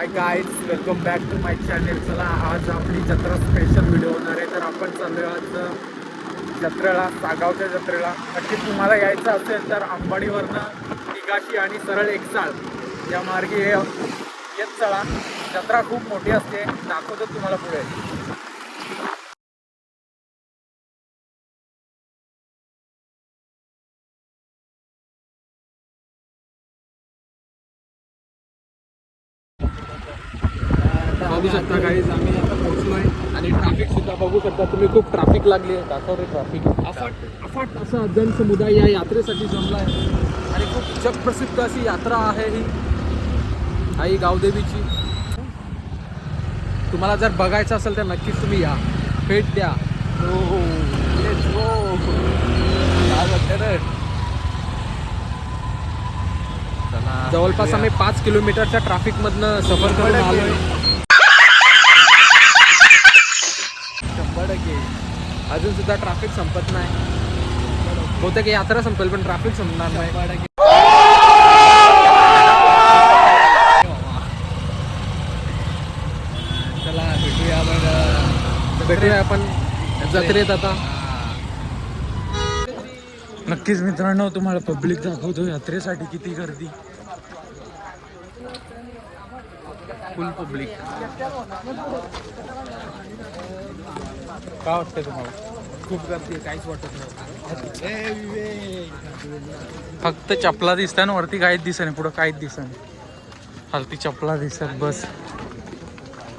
Hi guys welcome back to my channel चला आज आपली जत्रा स्पेशल व्हिडिओ होणार आहे. तर आपण चाललोय आज जत्रेला सागावच्या जत्रेला. नक्कीच तुम्हाला यायचं असेल तर अंबाडीवरनं निगाशी आणि सरळ एकसाळ या मार्गे हे येत चला. जत्रा खूप मोठी असते. दाखवतो तुम्हाला पुढे. बघू शकता काही आम्ही आता पोहोचलोय आणि ट्रॅफिक सुद्धा बघू शकता. तुम्ही खूप ट्रॅफिक लागली आहे. दाखवते ट्रॅफिक अफाट अफाट असा जनसमुदाय या यात्रेसाठी जमला आहे. आणि खूप जगप्रसिद्ध अशी यात्रा आहे ही. आई गावदेवीची. तुम्हाला जर बघायचं असेल तर नक्कीच तुम्ही या. भेट द्या. हो वाटतं रे? जवळपास आम्ही पाच किलोमीटरच्या ट्रॅफिक मधनं सफर करून आलोय. शंभर अजून सुद्धा ट्रॅफिक संपत नाही. बहुतेक यात्रा संपेल पण ट्रॅफिक संपणार नाही. चला भेटूया आपण भेटूया. आपण जत्रेत आता. नक्कीच मित्रांनो तुम्हाला पब्लिक दाखवतो यात्रेसाठी किती गर्दी. फुल पब्लिक काय वाटतंय तुम्हाला? खूप गर्दी आहे काहीच वाटत नाही. फक्त चपला दिसतात ना वरती काहीच दिसत नाही. पुढं काहीच दिसत नाही. खालती चपला दिसत बस.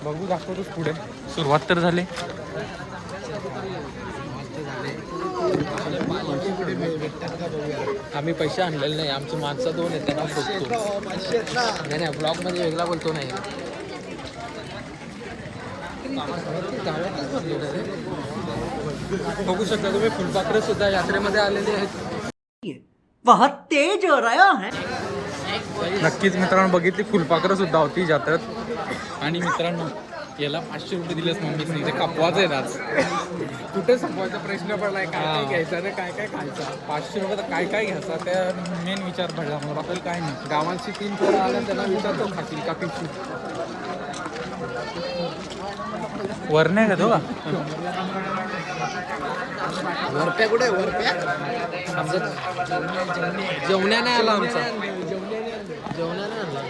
बघू दाखवतोच पुढे. सुरुवात तर झाली. आम्ही पैसे आणलेले नाही. आमची माणसं दोन आहेत त्यांना बघतो. नाही नाही ब्लॉगमध्ये वेगळा बोलतो नाही. बघू शकता तुम्ही फुलपाखरे सुद्धा यात्रेमध्ये आलेले आहेत. बहुत तेज हो रहा है। नक्कीच मित्रांनो बघितली फुलपाखरं सुद्धा होती जात्रात आणि मित्रांनो याला पाचशे रुपये दिलेच मम्मीच ते कापवाच आहे आज. कुठे संपवायचा प्रश्न पडलाय? काय काय घ्यायचा? रे काय काय खायचा? पाचशे रुपये तर काय काय घ्यायचा? त्या मेन विचार पडला मला. आपल्याला काय नाही. गावाची तीन पोरं आल्या त्यांना विचारतो खातील का पिशवी वर नाही का तो वरप्या कुठे वरप्या? जेवण्या नाही आला आमचा. जेवणाने आणला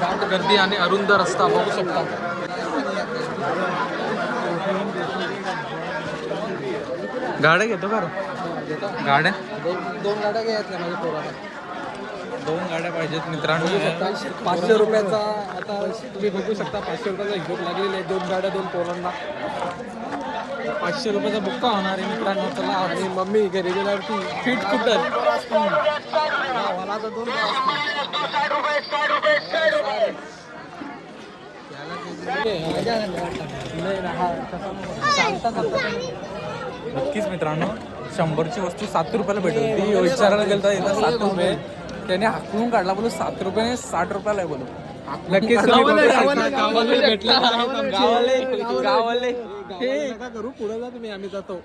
दाट गर्दी आणि अरुंद रस्ता बघू शकता. गाड्या घेतो का? गाड्या दोन दोन गाड्या घ्यायच्या माझ्या पोराला. दोन गाड्या पाहिजेत मित्रांनो. पाचशे रुपयाचा आता तुम्ही बघू शकता पाचशे रुपयाचा हिशोब लागलेला आहे दोन गाड्या दोन पोरांना. पाचशे रुपयाचा बुक्का होणार आहे मित्रांनो चला. आणि मम्मी घरी गेल्यावरती फिट कुठं? मला तर दोन नक्कीच मित्रांनो शंभरची वस्तू सात रुपयाला भेटत होती विचारायला गेलं तर येतात सात रुपये. त्याने हाकलून काढला बोलू सात रुपयाने साठ रुपयाला आहे बोलू. नक्कीच तुम्ही बघू शकता. गावाला भेटला गावाले गावाले हे. नका करू पुढे जा तुम्ही आम्ही जातो.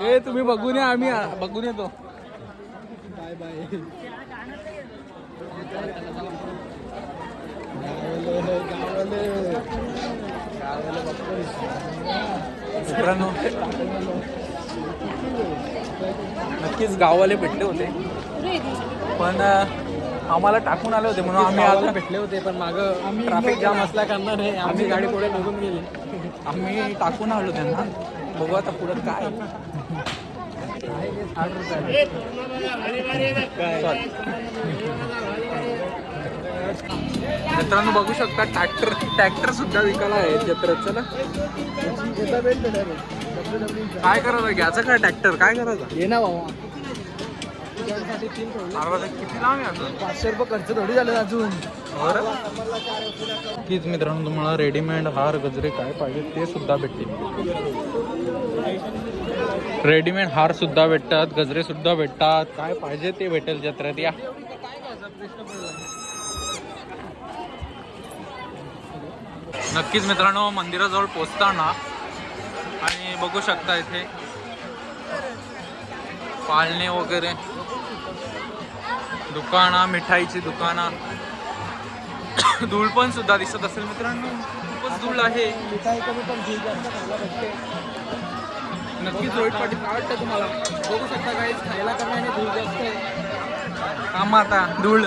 हे तुम्ही बघून या आम्ही बघून येतो. Bye bye. मित्रांनो नक्कीच गाववाले भेटले होते. पण आम्हाला टाकून आले होते म्हणून आम्ही आता भेटले होते पण माग ट्रॅफिक जाम असल्या कारणाने आमची गाडी पुढे निघून गेली. आम्ही टाकून आलो त्यांना. बघू आता पुढं काय. मित्रांनो बघू शकता ट्रॅक्टर ट्रॅक्टर सुद्धा विकायला आहे जत्रेत. चला. काय करायचं? घ्यायचं काय ट्रॅक्टर? काय करायचं? ये ना बाबा तुझ्यासाठी तीन ठेवले. अरे बाबा, किती लांब आहे अजून? पाचशे रुपये खर्च थोडी झाले अजून. नक्कीच मित्रांनो तुम्हाला रेडीमेड हार गजरे काय पाहिजे ते सुद्धा भेटतील. रेडीमेड हार सुद्धा भेटतात गजरे सुद्धा भेटतात. काय पाहिजे ते भेटेल जत्रेत या. नक्कीच मित्रांनो मंदिराजवळ पोचताना आणि बघू शकता इथे पाळणे वगैरे. दुकानं मिठाईची दुकानं. धूळ पण सुद्धा दिसत असेल मित्रांनो. खूपच धूळ आहे. नक्कीच रोहित पाटील काय वाटतं तुम्हाला. बघू शकता काही खायला कमी आणि धूळ जास्त आहे. काम आता धूळ.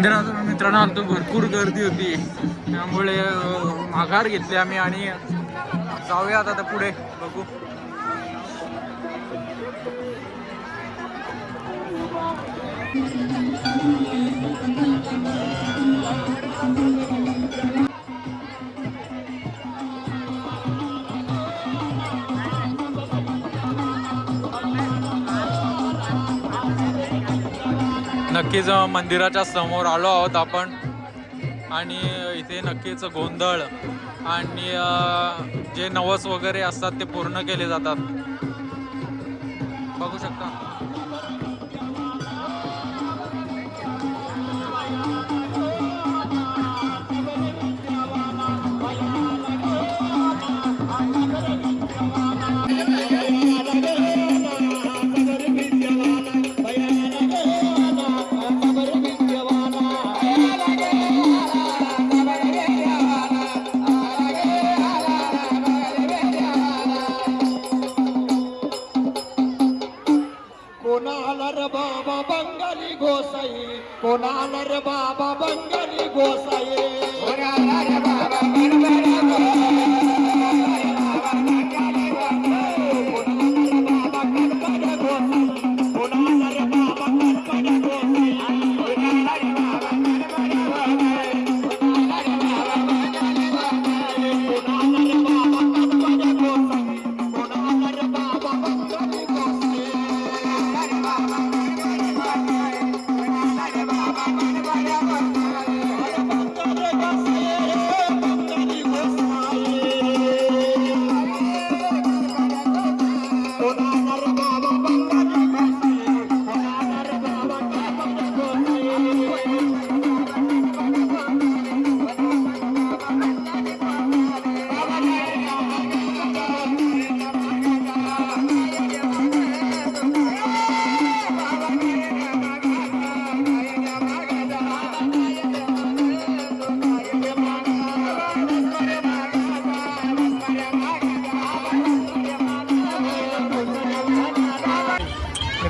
मंदिरात मित्रांनो आलतो भरपूर गर्दी होती. त्यामुळे माघार घेतली आम्ही आणि जाऊयात आता पुढे बघू. नक्कीच मंदिराच्या समोर आलो आहोत आपण. आणि इथे नक्कीच गोंधळ आणि जे नवस वगैरे असतात ते पूर्ण केले जातात. बघू शकता. कोणाला रे बाबा बंगाली गोसाई? कोणाला रे बाबा बंगाली गोसाई? कोणाला रे बाबा बंगाली गोसाई?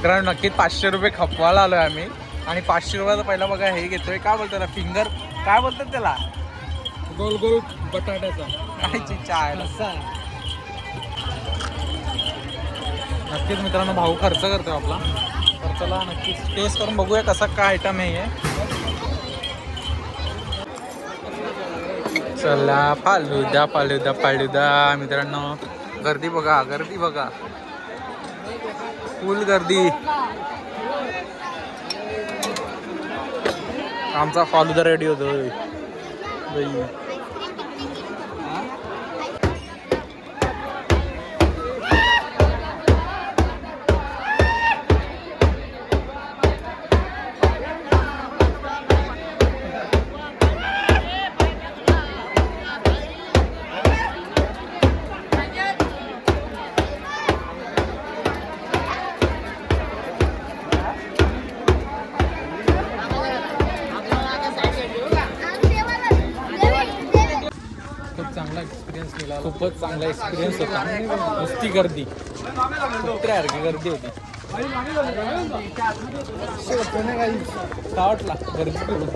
मित्रांनो नक्कीच पाचशे रुपये खपवायला आलोय आम्ही. आणि पाचशे रुपयाचा पहिला बघा हे घेतोय. काय बोलतात त्याला? फिंगर काय बोलतात त्याला? गोल गोल बटाट्याचा. आहे? नक्कीच मित्रांनो भाऊ खर्च करतोय आपला. तर चला नक्कीच टेस्ट करून बघूया कसा काय आयटम आहे हे. चला फालुदा फालुदा फालुदा. मित्रांनो गर्दी बघा गर्दी बघा. फुल गर्दी. आमचा फालुदा रेडी होतोय. खूपच चांगला एक्सपिरियन्स होता. नुसती गर्दी. कुत्र्यासारखी गर्दी होती. वाटला? गर्दी करून.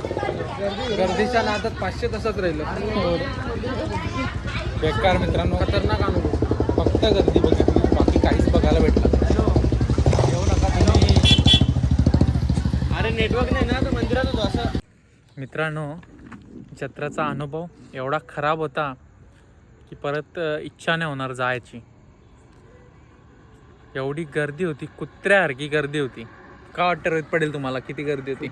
गर्दीच्या नादात पाचशे तसंच राहिलं. बेकार मित्रांनो. खतरनाक अनुभव. फक्त गर्दी बघितली बाकी काहीच बघायला भेटलं येऊ नका तुम्ही. अरे नेटवर्क नाही ना तर मंदिरात होतो असं मित्रांनो जत्रेचा अनुभव एवढा खराब होता. की परत इच्छा नाही होणार जायची. एवढी गर्दी होती कुत्र्यासारखी गर्दी होती. का वाटतं पडेल तुम्हाला? किती गर्दी होती?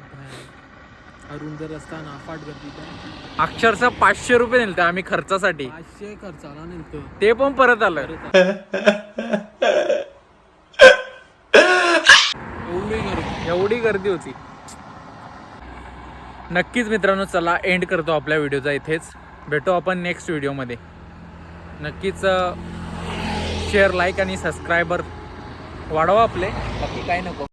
अरुण जर असताना गर्दी अक्षरशः पाचशे रुपये नेलते आम्ही खर्चासाठी. पाचशे खर्चाला नेलतो. ते पण परत आलं. एवढी गर्दी. एवढी गर्दी होती. नक्कीच मित्रांनो चला एंड करतो आपल्या व्हिडिओचा इथेच. भेटू आपण नेक्स्ट व्हिडिओमध्ये नक्कीच शेअर लाईक आणि सबस्क्रायबर वाढवा आपले. बाकी काय नको.